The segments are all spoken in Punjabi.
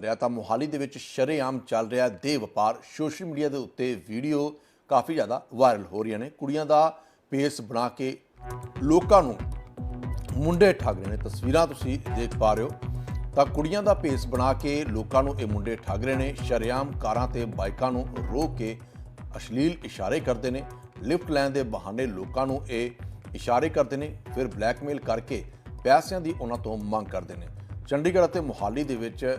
ਰਿਹਾ ਤਾਂ ਮੋਹਾਲੀ ਦੇ ਵਿੱਚ ਸ਼ਰੇਆਮ ਚੱਲ ਰਿਹਾ ਦੇ ਵਪਾਰ। ਸੋਸ਼ਲ ਮੀਡੀਆ ਦੇ ਉੱਤੇ ਵੀਡੀਓ ਕਾਫੀ ਜ਼ਿਆਦਾ ਵਾਇਰਲ ਹੋ ਰਹੀਆਂ ਨੇ। ਕੁੜੀਆਂ ਦਾ ਪੇਸ ਬਣਾ ਕੇ ਲੋਕਾਂ ਨੂੰ ਮੁੰਡੇ ਠੱਗ ਰਹੇ ਨੇ। ਤਸਵੀਰਾਂ ਤੁਸੀਂ ਦੇਖ ਪਾ ਰਹੇ ਹੋ। ਤਾਂ ਕੁੜੀਆਂ ਦਾ ਭੇਸ ਬਣਾ ਕੇ ਲੋਕਾਂ ਨੂੰ ਇਹ ਮੁੰਡੇ ਠੱਗ ਰਹੇ ਨੇ। ਸ਼ਰੇਆਮ ਕਾਰਾਂ ਤੇ ਬਾਈਕਾਂ ਨੂੰ ਰੋਕ ਕੇ ਅਸ਼ਲੀਲ ਇਸ਼ਾਰੇ ਕਰਦੇ ਨੇ। ਲਿਫਟ ਲੈਣ ਦੇ ਬਹਾਨੇ ਲੋਕਾਂ ਨੂੰ ਇਹ ਇਸ਼ਾਰੇ ਕਰਦੇ ਨੇ। ਫਿਰ ਬਲੈਕਮੇਲ ਕਰਕੇ ਪੈਸਿਆਂ ਦੀ ਉਹਨਾਂ ਤੋਂ ਮੰਗ ਕਰਦੇ ਨੇ। ਚੰਡੀਗੜ੍ਹ ਅਤੇ ਮੁਹਾਲੀ ਦੇ ਵਿੱਚ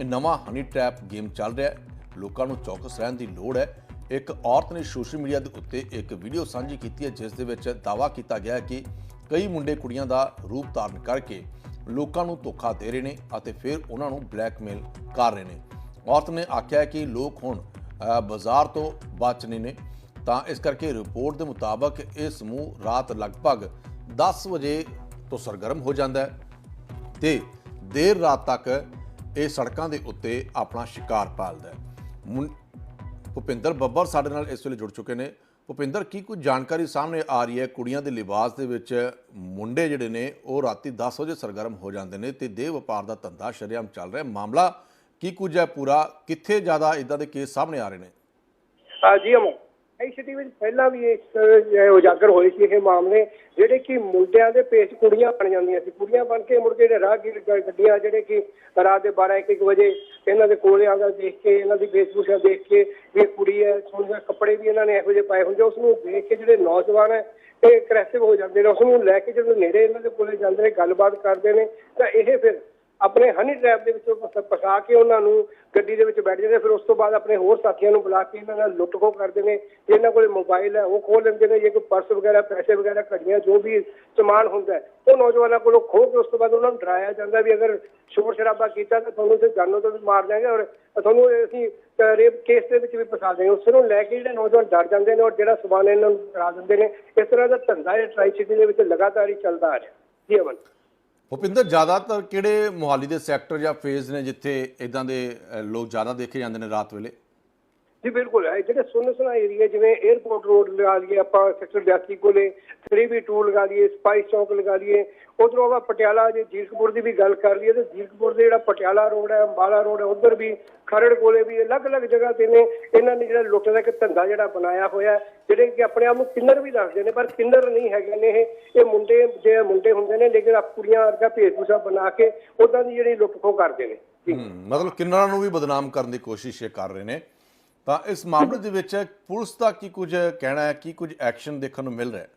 ਇਹ ਨਵਾਂ ਹਨੀ ਟ੍ਰੈਪ ਗੇਮ ਚੱਲ ਰਿਹਾ ਹੈ। ਲੋਕਾਂ ਨੂੰ ਚੌਕਸ ਰਹਿਣ ਦੀ ਲੋੜ ਹੈ। ਇੱਕ ਔਰਤ ਨੇ ਸੋਸ਼ਲ ਮੀਡੀਆ ਦੇ ਉੱਤੇ ਇੱਕ ਵੀਡੀਓ ਸਾਂਝੀ ਕੀਤੀ ਹੈ, ਜਿਸ ਦੇ ਵਿੱਚ ਦਾਅਵਾ ਕੀਤਾ ਗਿਆ ਹੈ ਕਿ ਕਈ ਮੁੰਡੇ ਕੁੜੀਆਂ ਦਾ ਰੂਪ ਧਾਰਨ ਕਰਕੇ ਲੋਕਾਂ ਨੂੰ ਧੋਖਾ ਦੇ ਰਹੇ ਨੇ ਅਤੇ ਫਿਰ ਉਹਨਾਂ ਨੂੰ ਬਲੈਕਮੇਲ ਕਰ ਰਹੇ ਨੇ। ਔਰਤ ਨੇ ਆਖਿਆ ਕਿ ਲੋਕ ਹੁਣ ਬਾਜ਼ਾਰ ਤੋਂ ਬਚਨੇ ਨੇ। ਤਾਂ ਇਸ ਕਰਕੇ ਰਿਪੋਰਟ ਦੇ ਮੁਤਾਬਕ ਇਹ ਸਮੂਹ ਰਾਤ ਲਗਭਗ 10 ਵਜੇ ਤੋਂ ਸਰਗਰਮ ਹੋ ਜਾਂਦਾ ਹੈ ਤੇ ਦੇਰ ਰਾਤ ਤੱਕ ਇਹ ਸੜਕਾਂ ਦੇ ਉੱਤੇ ਆਪਣਾ ਸ਼ਿਕਾਰ ਪਾਲਦਾ ਹੈ। ਭੁਪਿੰਦਰ ਬੱਬਰ ਸਾਡੇ ਨਾਲ ਇਸ ਵੇਲੇ ਜੁੜ ਚੁੱਕੇ ਨੇ। ਭੁਪਿੰਦਰ, ਕੀ ਕੋਈ ਜਾਣਕਾਰੀ ਸਾਹਮਣੇ ਆ ਰਹੀ ਹੈ? ਕੁੜੀਆਂ ਦੇ ਲਿਬਾਸ ਦੇ ਵਿੱਚ ਮੁੰਡੇ ਜਿਹੜੇ ਨੇ, ਉਹ ਰਾਤੀ 10 ਵਜੇ ਸਰਗਰਮ ਹੋ ਜਾਂਦੇ ਨੇ ਤੇ ਦੇਹ ਵਪਾਰ ਦਾ ਧੰਦਾ ਸ਼ਰੇਆਮ ਚੱਲ ਰਿਹਾ। ਮਾਮਲਾ ਕੀ ਕੁਝ ਹੈ ਪੂਰਾ? ਕਿੱਥੇ ਜ਼ਿਆਦਾ ਇਦਾਂ ਦੇ ਕੇਸ ਸਾਹਮਣੇ ਆ ਰਹੇ ਨੇ? ਜੀ ਅਮੋ ਕਈ ਸਿਟੀ ਵਿੱਚ ਪਹਿਲਾਂ ਵੀ ਇਸ ਉਜਾਗਰ ਹੋਏ ਸੀ ਇਹ ਮਾਮਲੇ, ਜਿਹੜੇ ਕਿ ਮੁੰਡਿਆਂ ਦੇ ਪੇਚ ਕੁੜੀਆਂ ਬਣ ਜਾਂਦੀਆਂ ਸੀ। ਕੁੜੀਆਂ ਬਣ ਕੇ ਮੁੜ ਕੇ ਜਿਹੜੇ ਰਾਹਗੀਰ ਗੱਡੀਆਂ ਜਿਹੜੇ ਕਿ ਰਾਤ ਦੇ 12 1 ਵਜੇ ਇਹਨਾਂ ਦੇ ਕੋਲੇ ਆਉਂਦਾ ਦੇਖ ਕੇ, ਇਹਨਾਂ ਦੀ ਫੇਸਬੁੱਕ ਦੇਖ ਕੇ ਵੀ ਇਹ ਕੁੜੀ ਹੈ ਸੋਹਣੇ ਕੱਪੜੇ ਵੀ ਇਹਨਾਂ ਨੇ ਇਹੋ ਜਿਹੇ ਪਾਏ ਹੁੰਦੇ ਉਸ ਨੂੰ ਦੇਖ ਕੇ ਜਿਹੜੇ ਨੌਜਵਾਨ ਹੈ, ਇਹ ਅਗਰੈਸਿਵ ਹੋ ਜਾਂਦੇ ਨੇ। ਉਸ ਨੂੰ ਲੈ ਕੇ ਜਦੋਂ ਨੇੜੇ ਇਹਨਾਂ ਦੇ ਕੋਲੇ ਜਾਂਦੇ ਨੇ, ਗੱਲਬਾਤ ਕਰਦੇ ਨੇ, ਤਾਂ ਇਹ ਫਿਰ ਆਪਣੇ ਹਨੀ ਟ੍ਰੈਪ ਦੇ ਵਿੱਚੋਂ ਫਸ- ਫਸਾ ਕੇ ਉਹਨਾਂ ਨੂੰ ਗੱਡੀ ਦੇ ਵਿੱਚ ਬੈਠ ਜਾਂਦੇ ਫਿਰ ਉਸ ਤੋਂ ਬਾਅਦ ਆਪਣੇ ਹੋਰ ਸਾਥੀਆਂ ਨੂੰ ਬੁਲਾ ਕੇ ਇਹਨਾਂ ਨਾਲ ਲੁੱਟ ਖੋਹ ਕਰਦੇ ਨੇ ਜੇ ਇਹਨਾਂ ਕੋਲੇ ਮੋਬਾਈਲ ਹੈ ਉਹ ਖੋਹ ਲੈਂਦੇ ਨੇ ਜੇ ਕੋਈ ਪਰਸ ਵਗੈਰਾ ਪੈਸੇ ਵਗੈਰਾ ਘੜੀਆਂ ਜੋ ਵੀ ਸਮਾਨ ਹੁੰਦਾ ਹੈ, ਉਹ ਨੌਜਵਾਨਾਂ ਕੋਲੋਂ ਖੋਹ ਕੇ ਉਸ ਤੋਂ ਬਾਅਦ ਉਹਨਾਂ ਨੂੰ ਡਰਾਇਆ ਜਾਂਦਾ ਵੀ ਅਗਰ ਸ਼ੋਰ ਸ਼ਰਾਬਾ ਕੀਤਾ ਤਾਂ ਤੁਹਾਨੂੰ ਤੇ ਜਾਨੋਂ ਤੋਂ ਵੀ ਮਾਰ ਦਿਆਂਗੇ ਔਰ ਤੁਹਾਨੂੰ ਅਸੀਂ ਰੇਪ ਕੇਸ ਦੇ ਵਿੱਚ ਵੀ ਫਸਾ ਦਿਆਂਗੇ। ਉਸ ਨੂੰ ਲੈ ਕੇ ਜਿਹੜੇ ਨੌਜਵਾਨ ਡਰ ਜਾਂਦੇ ਨੇ ਔਰ ਜਿਹੜਾ ਸਮਾਨ ਇਹਨਾਂ ਨੂੰ ਡਰਾ ਦਿੰਦੇ ਨੇ ਇਸ ਤਰ੍ਹਾਂ ਦਾ ਧੰਦਾ ਇਹ ਟਰਾਈ ਸਿਟੀ ਦੇ ਵਿੱਚ ਲਗਾਤਾਰ ਹੀ ਚੱਲਦਾ ਆ ਰਿਹਾ। ਜੀ ਅਮਨ। ਭੁਪਿੰਦਰ, ਜ਼ਿਆਦਾਤਰ ਕਿਹੜੇ ਮੁਹਾਲੀ ਦੇ ਸੈਕਟਰ ਜਾਂ ਫੇਜ਼ ਨੇ ਜਿੱਥੇ ਇਦਾਂ ਦੇ ਲੋਕ ਜ਼ਿਆਦਾ ਦੇਖੇ ਜਾਂਦੇ ਨੇ ਰਾਤ ਵੇਲੇ? ਜੀ, ਬਿਲਕੁਲ। ਇਹ ਜਿਹੜੇ ਸੁੰਨ ਸੁਨਾ ਏਰੀਆ ਜਿਵੇਂ 에어ਪੋਰਟ ਰੋਡ ਲਗਾ ਲਈਏ ਆਪਾਂ ਸੈਕਟਰ 82 ਕੋਲੇ 3v2 ਲਗਾ ਲਈਏ ਸਪਾਈਸ ਚੌਕ ਲਗਾ ਲਈਏ, ਉਧਰੋਂ ਆਪਾਂ ਪਟਿਆਲਾ ਜੇ ਜੀਰਕਪੁਰ ਦੀ ਵੀ ਗੱਲ ਕਰ ਲਈਏ, ਤੇ ਜੀਰਕਪੁਰ ਦੇ ਜਿਹੜਾ ਪਟਿਆਲਾ ਰੋਡ ਹੈ, ਅੰਬਾਲਾ ਰੋਡ ਹੈ, ਉਧਰ ਵੀ, ਖਰੜ ਕੋਲੇ ਵੀ ਅਲੱਗ-ਅਲੱਗ ਜਗ੍ਹਾ ਤੇ ਨੇ। ਇਹਨਾਂ ਨੇ ਜਿਹੜਾ ਲੁੱਟ ਦਾ ਇੱਕ ਧੰਦਾ ਜਿਹੜਾ ਬਣਾਇਆ ਹੋਇਆ ਜਿਹੜੇ ਕਿ ਆਪਣੇ ਆਪ ਨੂੰ ਕਿੰਨਰ ਵੀ ਦੱਸਦੇ ਨੇ, ਪਰ ਕਿੰਨਰ ਨਹੀਂ ਹੈਗੇ ਨੇ ਇਹ। ਇਹ ਮੁੰਡੇ, ਜੇ ਮੁੰਡੇ ਹੁੰਦੇ ਨੇ, ਲੇਕਿਨ ਆ ਕੁੜੀਆਂ ਵਰਗਾ ਭੇਸਭੂਸ਼ਾ ਬਣਾ ਕੇ ਉਦਾਂ ਦੀ ਜਿਹੜੀ ਲੁੱਟ ਖੋਹ ਕਰਦੇ ਨੇ। ਮਤਲਬ ਕਿੰਨਰਾਂ ਨੂੰ ਵੀ ਬਦਨਾਮ ਕਰਨ ਦੀ ਕੋਸ਼ਿਸ਼ ਇਹ ਕਰ ਰਹੇ ਨੇ। ਤਾਂ ਇਸ ਮਾਮਲੇ ਦੇ ਵਿੱਚ ਪੁਲਿਸ ਦਾ ਕੀ ਕੁਝ ਕਹਿਣਾ ਹੈ, ਕੀ ਕੁਝ ਐਕਸ਼ਨ ਦੇਖਣ ਨੂੰ ਮਿਲ ਰਿਹਾ ਹੈ?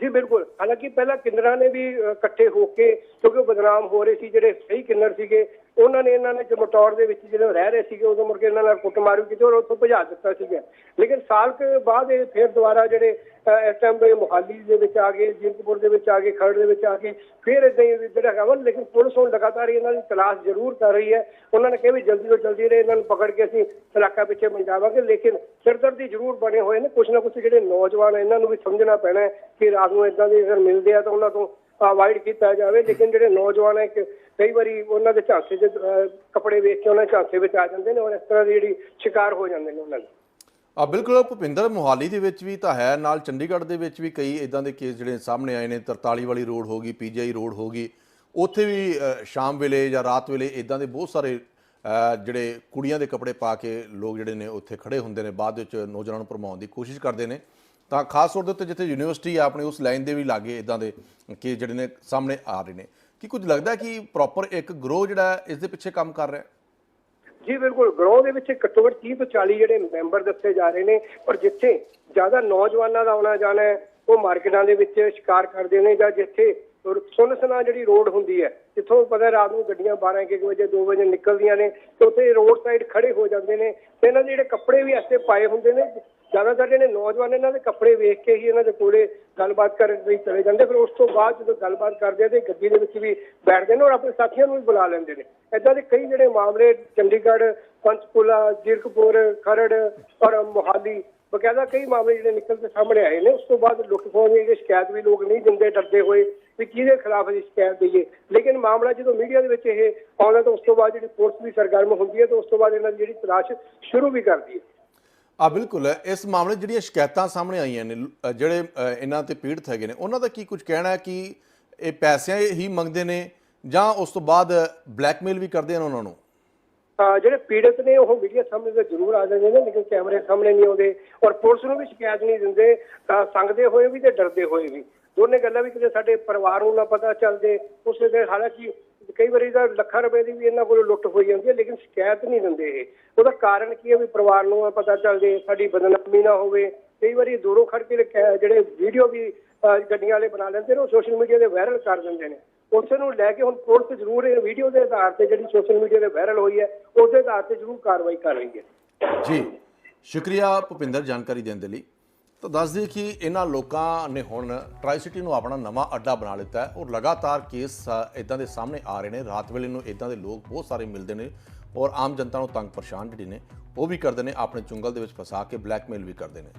ਜੀ, ਬਿਲਕੁਲ। ਹਾਲਾਂਕਿ ਪਹਿਲਾਂ ਕਿੰਨਰਾਂ ਨੇ ਵੀ ਇਕੱਠੇ ਹੋ ਕੇ, ਕਿਉਂਕਿ ਉਹ ਬਦਨਾਮ ਹੋ ਰਹੇ ਸੀ, ਜਿਹੜੇ ਸਹੀ ਕਿੰਨਰ ਸੀਗੇ, ਉਹਨਾਂ ਨੇ ਇਹਨਾਂ ਨੇ ਜਮਟੌਰ ਦੇ ਵਿੱਚ ਜਦੋਂ ਰਹਿ ਰਹੇ ਸੀਗੇ, ਉਦੋਂ ਮੁੜ ਕੇ ਇਹਨਾਂ ਨਾਲ ਕੁੱਟਮਾਰ ਵੀ ਕੀਤੀ ਔਰ ਉੱਥੋਂ ਭਜਾ ਦਿੱਤਾ ਸੀਗਾ। ਲੇਕਿਨ ਸਾਲ ਕੁ ਬਾਅਦ ਇਹ ਫਿਰ ਦੁਬਾਰਾ ਜਿਹੜੇ ਇਸ ਟਾਈਮ ਦੇ ਮੁਹਾਲੀ ਦੇ ਵਿੱਚ ਆ ਗਏ ਜੀਰਕਪੁਰ ਦੇ ਵਿੱਚ ਆ ਗਏ ਖਰੜ ਦੇ ਵਿੱਚ ਆ ਗਏ ਫਿਰ ਇਦਾਂ ਹੀ ਜਿਹੜਾ ਹੈਗਾ ਵਾ ਲੇਕਿਨ ਪੁਲਿਸ ਹੁਣ ਲਗਾਤਾਰ ਇਹਨਾਂ ਦੀ ਤਲਾਸ਼ ਜ਼ਰੂਰ ਕਰ ਰਹੀ ਹੈ। ਉਹਨਾਂ ਨੇ ਕਿਹਾ ਵੀ ਜਲਦੀ ਤੋਂ ਜਲਦੀ ਜਿਹੜੇ ਇਹਨਾਂ ਨੂੰ ਪਕੜ ਕੇ ਅਸੀਂ ਇਲਾਕਾ ਪਿੱਛੇ ਪਹੁੰਚਾਵਾਂਗੇ ਲੇਕਿਨ ਸਿਰਦਰਦੀ ਜ਼ਰੂਰ ਬਣੇ ਹੋਏ ਨੇ। ਕੁਛ ਨਾ ਕੁਛ ਜਿਹੜੇ ਨੌਜਵਾਨ ਹੈ, ਇਹਨਾਂ ਨੂੰ ਵੀ ਸਮਝਣਾ ਪੈਣਾ ਹੈ ਕਿ ਰਾਤ ਨੂੰ ਇਦਾਂ ਦੇ ਅਗਰ ਮਿਲਦੇ ਆ ਤਾਂ ਉਹਨਾਂ ਤੋਂ ਅਵਾਇਡ ਕੀਤਾ ਜਾਵੇ। ਲੇਕਿਨ ਜਿਹੜੇ ਨੌਜਵਾਨ ਹੈ ਕਈ ਵਾਰੀ ਉਹਨਾਂ ਦੇ ਝਾਂਸੇ ਦੇ ਕੱਪੜੇ ਵੇਖ ਕੇ ਉਹਨਾਂ ਝਾਂਸੇ ਵਿੱਚ ਆ ਜਾਂਦੇ ਨੇ ਔਰ ਇਸ ਤਰ੍ਹਾਂ ਦੀ ਜਿਹੜੀ ਸ਼ਿਕਾਰ ਹੋ ਜਾਂਦੇ ਨੇ ਉਹਨਾਂ ਦੇ। ਆ ਬਿਲਕੁਲ, ਭੁਪਿੰਦਰ, ਮੋਹਾਲੀ ਦੇ ਵਿੱਚ ਵੀ ਤਾਂ ਹੈ, ਨਾਲ ਚੰਡੀਗੜ੍ਹ ਦੇ ਵਿੱਚ ਵੀ ਕਈ ਇਦਾਂ ਦੇ ਕੇਸ ਜਿਹੜੇ ਸਾਹਮਣੇ ਆਏ ਨੇ 43 ਵਾਲੀ ਰੋਡ ਹੋ ਗਈ ਪੀਜੀਆਈ ਰੋਡ ਹੋ ਗਈ, ਉੱਥੇ ਵੀ ਸ਼ਾਮ ਵੇਲੇ ਜਾਂ ਰਾਤ ਵੇਲੇ ਇਦਾਂ ਦੇ ਬਹੁਤ ਸਾਰੇ ਜਿਹੜੇ ਕੁੜੀਆਂ ਦੇ ਕੱਪੜੇ ਪਾ ਕੇ ਲੋਕ ਜਿਹੜੇ ਨੇ ਉੱਥੇ ਖੜੇ ਹੁੰਦੇ ਨੇ, ਬਾਅਦ ਵਿੱਚ ਨੌਜਵਾਨਾਂ ਨੂੰ ਭਰਮਾਉਣ ਦੀ ਕੋਸ਼ਿਸ਼ ਕਰਦੇ ਨੇ। ਤਾਂ ਖਾਸ ਤੌਰ ਦੇ ਉੱਤੇ ਜਿੱਥੇ ਯੂਨੀਵਰਸਿਟੀ ਆ, ਆਪਣੀ ਉਸ ਲਾਈਨ ਦੇ ਵੀ ਲਾਗੇ ਇਦਾਂ ਦੇ ਕੇਸ ਜਿਹੜੇ ਨੇ ਸਾਹਮਣੇ ਆ ਰਹੇ ਨੇ। ਕੀ ਕੁਝ ਲੱਗਦਾ ਕਿ ਪ੍ਰੋਪਰ ਇੱਕ ਗਰੋਹ ਜਿਹੜਾ ਇਸ ਦੇ ਪਿੱਛੇ ਕੰਮ ਕਰ ਰਿਹਾ ਹੈ? ਜੀ ਬਿਲਕੁਲ, ਗਰੋਹ ਦੇ ਵਿੱਚ ਘੱਟੋ ਘੱਟ 30 ਤੋਂ 40 ਜਿਹੜੇ ਮੈਂਬਰ ਦੱਸੇ ਜਾ ਰਹੇ ਨੇ, ਪਰ ਜਿੱਥੇ ਜ਼ਿਆਦਾ ਨੌਜਵਾਨਾਂ ਦਾ ਆਉਣਾ ਜਾਣਾ ਹੈ, ਉਹ ਮਾਰਕੀਟਾਂ ਦੇ ਵਿੱਚ ਸ਼ਿਕਾਰ ਕਰਦੇ ਨੇ ਜਾਂ ਜਿੱਥੇ ਸੁਨਸਨਾ ਜਿਹੜੀ ਰੋਡ ਹੁੰਦੀ ਹੈ ਜਿੱਥੋਂ ਪਤਾ ਰਾਤ ਨੂੰ ਗੱਡੀਆਂ 12 1 ਵਜੇ 2 ਵਜੇ ਨਿਕਲਦੀਆਂ ਨੇ ਤੇ ਉੱਥੇ ਰੋਡ ਸਾਈਡ ਖੜੇ ਹੋ ਜਾਂਦੇ ਨੇ ਤੇ ਇਹਨਾਂ ਦੇ ਜਿਹੜੇ ਕੱਪੜੇ ਵੀ ਐਸੇ ਪਾਏ ਹੁੰਦੇ ਨੇ, ਜ਼ਿਆਦਾਤਰ ਜਿਹੜੇ ਨੌਜਵਾਨ ਇਹਨਾਂ ਦੇ ਕੱਪੜੇ ਵੇਖ ਕੇ ਹੀ ਇਹਨਾਂ ਦੇ ਕੋਲੇ ਗੱਲਬਾਤ ਕਰਨ ਲਈ ਚਲੇ ਜਾਂਦੇ, ਫਿਰ ਉਸ ਤੋਂ ਬਾਅਦ ਜਦੋਂ ਗੱਲਬਾਤ ਕਰਦੇ ਤੇ ਗੱਡੀ ਦੇ ਵਿੱਚ ਵੀ ਬੈਠਦੇ ਨੇ ਔਰ ਆਪਣੇ ਸਾਥੀਆਂ ਨੂੰ ਵੀ ਬੁਲਾ ਲੈਂਦੇ ਨੇ। ਏਦਾਂ ਦੇ ਕਈ ਜਿਹੜੇ ਮਾਮਲੇ, ਚੰਡੀਗੜ੍ਹ, ਪੰਚਕੂਲਾ, ਜੀਰਕਪੁਰ, ਖਰੜ ਔਰ ਮੁਹਾਲੀ, ਬਕਾਇਦਾ ਕਈ ਮਾਮਲੇ ਜਿਹੜੇ ਨਿਕਲ ਕੇ ਸਾਹਮਣੇ ਆਏ ਨੇ, ਉਸ ਤੋਂ ਬਾਅਦ ਲੁੱਟ ਖੋਹ ਦੀ ਸ਼ਿਕਾਇਤ ਵੀ ਲੋਕ ਨਹੀਂ ਦਿੰਦੇ, ਡਰਦੇ ਹੋਏ ਵੀ ਕਿਹਦੇ ਖਿਲਾਫ ਅਸੀਂ ਸ਼ਿਕਾਇਤ ਦਈਏ। ਲੇਕਿਨ ਮਾਮਲਾ ਜਦੋਂ ਮੀਡੀਆ ਦੇ ਵਿੱਚ ਇਹ ਆਉਂਦਾ ਤਾਂ ਉਸ ਤੋਂ ਬਾਅਦ ਜਿਹੜੀ ਪੁਲਿਸ ਵੀ ਸਰਗਰਮ ਹੁੰਦੀ ਹੈ ਤਾਂ ਉਸ ਤੋਂ ਬਾਅਦ ਇਹਨਾਂ ਦੀ ਜਿਹੜੀ ਤਲਾਸ਼ ਸ਼ੁਰੂ ਵੀ ਕਰਦੀ ਹੈ। ਆ ਬਿਲਕੁਲ। ਇਸ ਮਾਮਲੇ ਜਿਹੜੀਆਂ ਸ਼ਿਕਾਇਤਾਂ ਸਾਹਮਣੇ ਆਈਆਂ ਨੇ ਜਿਹੜੇ ਇਹਨਾਂ ਤੇ ਪੀੜਤ ਹੈਗੇ ਨੇ ਉਹਨਾਂ ਦਾ ਕੀ ਕੁਝ ਕਹਿਣਾ ਹੈ ਕਿ ਇਹ ਪੈਸੇ ਹੀ ਮੰਗਦੇ ਨੇ ਜਾਂ ਉਸ ਤੋਂ ਬਾਅਦ ਬਲੈਕਮੇਲ ਵੀ ਕਰਦੇ ਨੇ ਉਹਨਾਂ ਨੂੰ? ਜਿਹੜੇ ਪੀੜਤ ਨੇ ਉਹ ਮੀਡੀਆ ਸਾਹਮਣੇ ਤਾਂ ਜ਼ਰੂਰ ਆ ਜਾਂਦੇ ਨੇ ਲੇਕਿਨ ਕੈਮਰੇ ਸਾਹਮਣੇ ਨਹੀਂ ਆਉਂਦੇ ਔਰ ਪੁਲਿਸ ਨੂੰ ਵੀ ਸ਼ਿਕਾਇਤ ਨਹੀਂ ਦਿੰਦੇ ਤਾਂ ਸੰਗਦੇ ਹੋਏ ਵੀ ਤੇ ਡਰਦੇ ਹੋਏ ਵੀ। ਦੋਨੇ ਗੱਲਾਂ ਵੀ ਕਿਤੇ ਸਾਡੇ ਪਰਿਵਾਰ ਨੂੰ ਨਾ ਪਤਾ ਚੱਲਦੇ ਉਸ ਦੇ ਹਾਲਾਂਕਿ ਕਈ ਵਾਰੀ ਤਾਂ ਲੱਖਾਂ ਰੁਪਏ ਦੀ ਵੀ ਇਹਨਾਂ ਕੋਲੋਂ ਲੁੱਟ ਹੋਈ ਜਾਂਦੀ ਹੈ, ਲੇਕਿਨ ਸ਼ਿਕਾਇਤ ਨਹੀਂ ਦਿੰਦੇ ਇਹ। ਉਹਦਾ ਕਾਰਨ ਕੀ ਹੈ ਵੀ ਪਰਿਵਾਰ ਨੂੰ ਪਤਾ ਚੱਲ ਜੇ, ਸਾਡੀ ਬਦਨਾਮੀ ਨਾ ਹੋਵੇ। ਕਈ ਵਾਰੀ ਦੂਰੋਂ ਖੜ ਕੇ ਜਿਹੜੇ ਵੀਡੀਓ ਵੀ ਗੱਡੀਆਂ ਵਾਲੇ ਬਣਾ ਲੈਂਦੇ ਨੇ, ਉਹ ਸੋਸ਼ਲ ਮੀਡੀਆ ਤੇ ਵਾਇਰਲ ਕਰ ਦਿੰਦੇ ਨੇ। ਉਸ ਨੂੰ ਲੈ ਕੇ ਹੁਣ ਪੁਲਿਸ ਜ਼ਰੂਰ ਇਹ ਵੀਡੀਓ ਦੇ ਆਧਾਰ ਤੇ ਜਿਹੜੀ ਸੋਸ਼ਲ ਮੀਡੀਆ ਤੇ ਵਾਇਰਲ ਹੋਈ ਹੈ ਉਸ ਦੇ ਆਧਾਰ ਤੇ ਜ਼ਰੂਰ ਕਾਰਵਾਈ ਕਰ ਰਹੀ ਹੈ। ਜੀ, ਸ਼ੁਕਰੀਆ ਭੁਪਿੰਦਰ ਜਾਣਕਾਰੀ ਦੇਣ ਦੇ ਲਈ। ਤਾਂ ਦੱਸ ਦਈਏ ਕਿ ਇਹਨਾਂ ਲੋਕਾਂ ਨੇ ਹੁਣ ਟਰਾਈ ਸਿਟੀ ਨੂੰ ਆਪਣਾ ਨਵਾਂ ਅੱਡਾ ਬਣਾ ਲਿੱਤਾ ਹੈ। ਔਰ ਲਗਾਤਾਰ ਕੇਸ ਇਦਾਂ ਦੇ ਸਾਹਮਣੇ ਆ ਰਹੇ ਨੇ। ਰਾਤ ਵੇਲੇ ਨੂੰ ਇਦਾਂ ਦੇ ਲੋਕ ਬਹੁਤ ਸਾਰੇ ਮਿਲਦੇ ਨੇ ਔਰ ਆਮ ਜਨਤਾ ਨੂੰ ਤੰਗ ਪਰੇਸ਼ਾਨ ਜਿਹੜੇ ਨੇ, ਉਹ ਵੀ ਕਰਦੇ ਨੇ, ਆਪਣੇ ਚੁੰਗਲ ਦੇ ਵਿੱਚ ਫਸਾ ਕੇ ਬਲੈਕਮੇਲ ਵੀ ਕਰਦੇ ਨੇ।